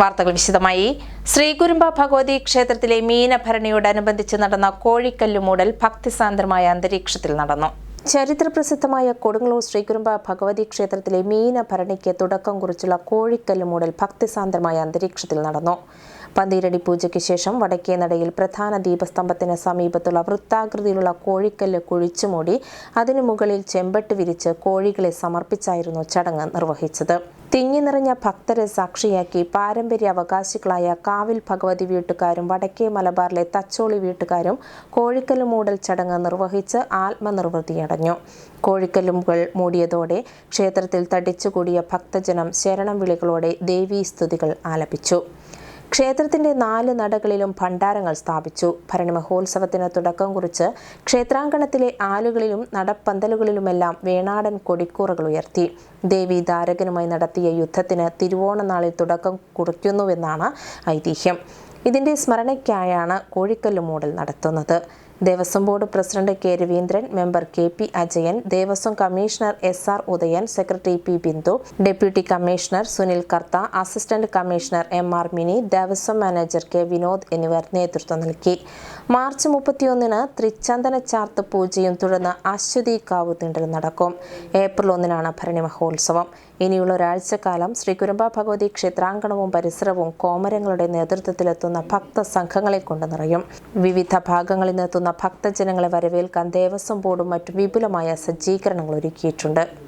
വാർത്തകൾ വിശദമായി. ശ്രീകുരുമ്പ ഭഗവതി ക്ഷേത്രത്തിലെ മീനഭരണിയോടനുബന്ധിച്ച് നടന്ന കോഴിക്കല്ലുമൂടൽ ഭക്തിസാന്ദ്രമായ അന്തരീക്ഷത്തിൽ നടന്നു. ചരിത്രപ്രസിദ്ധമായ കൊടുങ്ങല്ലൂർ ശ്രീകുരുമ്പ ഭഗവതി ക്ഷേത്രത്തിലെ മീനഭരണിക്ക് തുടക്കം കുറിച്ചുള്ള കോഴിക്കല്ലുമൂടൽ ഭക്തിസാന്ദ്രമായ അന്തരീക്ഷത്തിൽ നടന്നു. പന്തീരടി പൂജയ്ക്ക് ശേഷം വടക്കേ നടയിൽ പ്രധാന ദീപസ്തംഭത്തിന് സമീപത്തുള്ള വൃത്താകൃതിയിലുള്ള കോഴിക്കല്ല് കുഴിച്ചുമൂടി അതിനു മുകളിൽ ചെമ്പട്ട് വിരിച്ച് കോഴികളെ സമർപ്പിച്ചായിരുന്നു ചടങ്ങ് നിർവഹിച്ചത്. തിങ്ങി നിറഞ്ഞ ഭക്തരെ സാക്ഷിയാക്കി പാരമ്പര്യ അവകാശികളായ കാവിൽ ഭഗവതി വീട്ടുകാരും വടക്കേ മലബാറിലെ തച്ചോളി വീട്ടുകാരും കോഴിക്കല്ല് മൂടൽ ചടങ്ങ് നിർവഹിച്ച് ആത്മനിർവൃതിയടഞ്ഞു കോഴിക്കല്ലുകൾ മൂടിയതോടെ ക്ഷേത്രത്തിൽ തടിച്ചുകൂടിയ ഭക്തജനം ശരണം വിളികളോടെ ദേവീസ്തുതികൾ ആലപിച്ചു. ക്ഷേത്രത്തിന്റെ നാല് നടകളിലും ഭണ്ഡാരങ്ങൾ സ്ഥാപിച്ചു. ഭരണമഹോത്സവത്തിന് തുടക്കം കുറിച്ച് ക്ഷേത്രാങ്കണത്തിലെ ആലുകളിലും നടപ്പന്തലുകളിലുമെല്ലാം വേണാടൻ കൊടിക്കൂറകൾ ഉയർത്തി. ദേവി ദാരകനുമായി നടത്തിയ യുദ്ധത്തിന് തിരുവോണനാളിൽ തുടക്കം കുറിക്കുന്നുവെന്നാണ് ഐതിഹ്യം. ഇതിന്റെ സ്മരണയ്ക്കായാണ് കോഴിക്കല്ല് മൂടൽ നടത്തുന്നത്. Devaswom board president K Raveendran member K P Ajayan Devaswom commissioner S R Udayan secretary P Bindu deputy commissioner Sunil Kartha assistant commissioner M R Mini Devaswom manager K Vinod എന്നിവർ നേതൃത്വം നൽകി. മാർച്ച് മുപ്പത്തിയൊന്നിന് തൃച്ചന്ദന ചാർത്ത് പൂജയും തുടർന്ന് അശ്വതി കാവ് തീണ്ടൽ നടക്കും. April ഒന്നിനാണ് ഭരണി മഹോത്സവം ഇനിയുള്ള ഒരാഴ്ചക്കാലം ശ്രീ കുരുമ്പ ഭഗവതി ക്ഷേത്രാങ്കണവും പരിസരവും കോമരങ്ങളുടെ നേതൃത്വത്തിലെത്തുന്ന ഭക്ത സംഘങ്ങളെ കൊണ്ട് നിറയും. വിവിധ ഭാഗങ്ങളിൽ നിന്നെത്തുന്ന ഭക്തജനങ്ങളെ വരവേൽക്കാൻ ദേവസ്വം ബോർഡും മറ്റും വിപുലമായ സജ്ജീകരണങ്ങൾ ഒരുക്കിയിട്ടുണ്ട്